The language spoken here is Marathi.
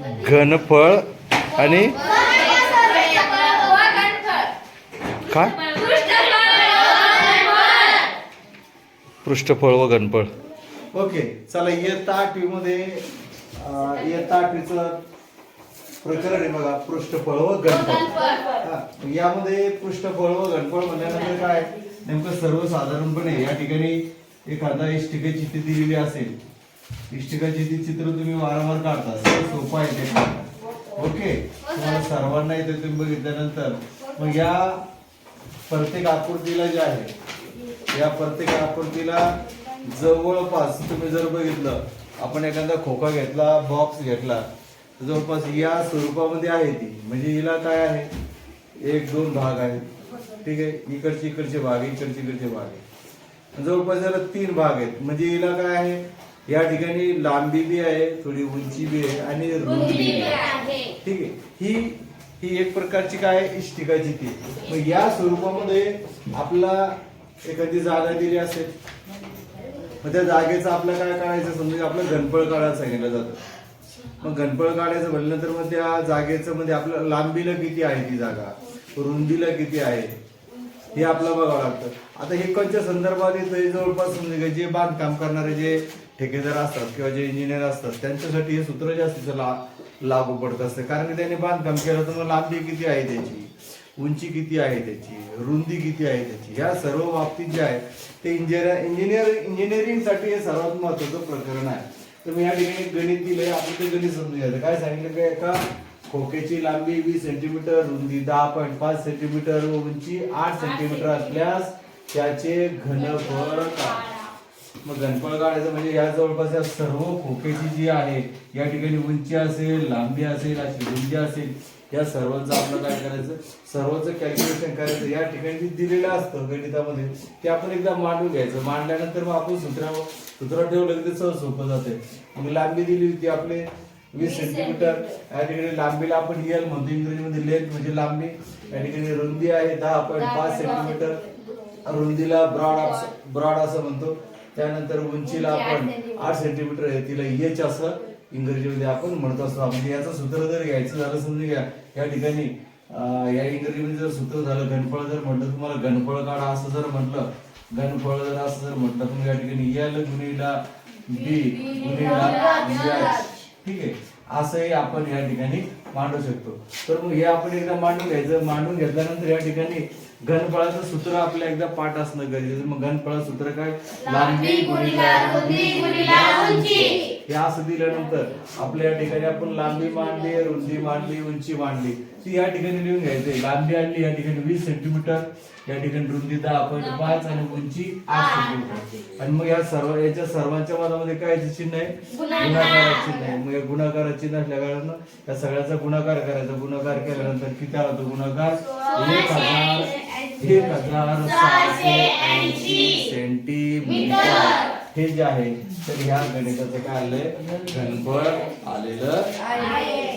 घनफळ आणि काय? पृष्ठफळ व घनफळ. ओके चला इयत्ता आठवी मध्ये इयत्ता आठवीचं प्रकरण आहे बघा पृष्ठफळ व घनफळ. यामध्ये पृष्ठफळ व घनफळ म्हणल्यानंतर काय? नेमकं सर्वसाधारणपणे या ठिकाणी एखादा इष्टिकेची चिठ्ठी दिलेली असेल इष्टिकाची ती चित्र तुम्ही वारंवार काढता. सोपं आहे ते. ओके? तुम्हाला सर्वांना येते तुम्ही बघितल्यानंतर मग या प्रत्येक आकृतीला जे आहे या प्रत्येक आकृतीला जवळपास तुम्ही जर बघितलं आपण एखादा खोका घेतला बॉक्स घेतला जवळपास या स्वरूपामध्ये आहे ती. म्हणजे हिला काय आहे? एक दोन भाग आहेत. ठीक आहे? इकडचे इकडचे भाग इकडचे इकडचे भाग. आहे जवळपास याला तीन भाग आहेत. म्हणजे हिला काय आहे? या ठिकाणी लांबी बी आहे थोडी उंची बी आहे आणि रुंदी बी आहे. ठीक आहे. ही ही एक प्रकारची काय? इष्टिकाची ती. मग या स्वरूपामध्ये आपला एखादी जागा दिली असेल मग त्या जागेचं आपलं काय काढायचं? समजा आपलं घनफळ काढायला सांगितलं जातं. मग घनफळ काढायचं म्हणलं तर मग त्या जागेचं म्हणजे आपलं लांबीला किती आहे ती जागा? रुंदीला किती आहे? हे आपलं बघावं लागतं. आता हे कोणत्या संदर्भात जवळपास म्हणजे जे बांधकाम करणारे जे ठेकेदार असतात किंवा जे इंजिनियर असतात त्यांच्यासाठी हे सूत्र जास्तीचं ला लागू पडत असतं. कारण की त्यांनी बांधकाम केलं तर मग लांबी किती आहे त्याची? उंची किती आहे त्याची? रुंदी किती आहे त्याची? ह्या सर्व बाबतीत जे आहे ते इंजिनियर इंजिनियर इंजिनिअरिंगसाठी हे सर्वात महत्वाचं प्रकरण आहे. तर मी या ठिकाणी गणित दिलंय आपण ते गणित समजून घ्यायचं काय सांगितलं काय एका खोक्याची लांबी वीस सेंटीमीटर रुंदी दहा पॉईंट पाच सेंटीमीटर व उंची आठ सेंटीमीटर असल्यास त्याचे घनफळ काढा. मग घनफळ काढायचं म्हणजे या जवळपास या सर्व खोक्याची जी आहे या ठिकाणी उंची असेल लांबी असेल अशी रुंदी असेल या सर्वांचं आपलं काय करायचं? सर्वांचं कॅल्क्युलेशन करायचं. या ठिकाणी जे दिलेलं असतं गणितामध्ये ते आपण एकदा मांडून घ्यायचं. मांडल्यानंतर मग आपण सूत्रा सूत्र ठेवलं की ते सहज सोपं जाते. मग लांबी दिली होती आपले वीस सेंटीमीटर या ठिकाणी लांबीला आपण एल म्हणतो. इंग्रजीमध्ये लेंथ म्हणजे लांबी. या ठिकाणी रुंदी आहे दहा पॉईंट पाच सेंटीमीटर रुंदीला ब्रॉड ब्रॉड असं म्हणतो. त्यानंतर उंचीला आपण आठ सेंटीमीटर आहे तिला एच असं इंग्रजीमध्ये आपण म्हणत असतो. म्हणजे याचं सूत्र जर घ्यायचं झालं समजून घ्या या ठिकाणी या इंग्रजीमध्ये जर सूत्र झालं घनफळ जर म्हटलं तुम्हाला घनफळ काढा असं जर म्हटलं घनफळ जर असं जर म्हटलं तुम्ही या ठिकाणी एल गुणिला बी गुणिला. ठीक आहे? असंही आपण या ठिकाणी मांडू शकतो. तर मग हे आपण एकदा मांडून घ्यायचं. मांडून घेतल्यानंतर या ठिकाणी घनफळाचं सूत्र आपलं एकदा पाठ असणं गरजेचं. मग घनफळाचं सूत्र काय? लांबी हे असं दिल्यानंतर आपल्या या ठिकाणी आपण लांबी मांडली रुंदी मांडली उंची मांडली. ती या ठिकाणी लिहून घ्यायचंय. लांबी आणली या ठिकाणी वीस सेंटीमीटर. या ठिकाणी रुंदी दहा पॉईंट पाच आणि उंची आठ सेंटीमीटर. आणि मग या सर्व याच्या सर्वांच्या मधामध्ये काय चिन्ह आहे? गुणाकाराचं चिन्ह आहे. मग या गुणाकाराचं चिन्ह असल्या कारणानं या सगळ्याचा गुणाकार करायचा. गुणाकार केल्यानंतर किती आला तो गुणाकार? एक हजार. एक हजार सहाशे ऐंशी सेंटीमीटर हे जे आहे तर ह्या गणिताचं काय आलंय? घनफळ आलेलं आहे.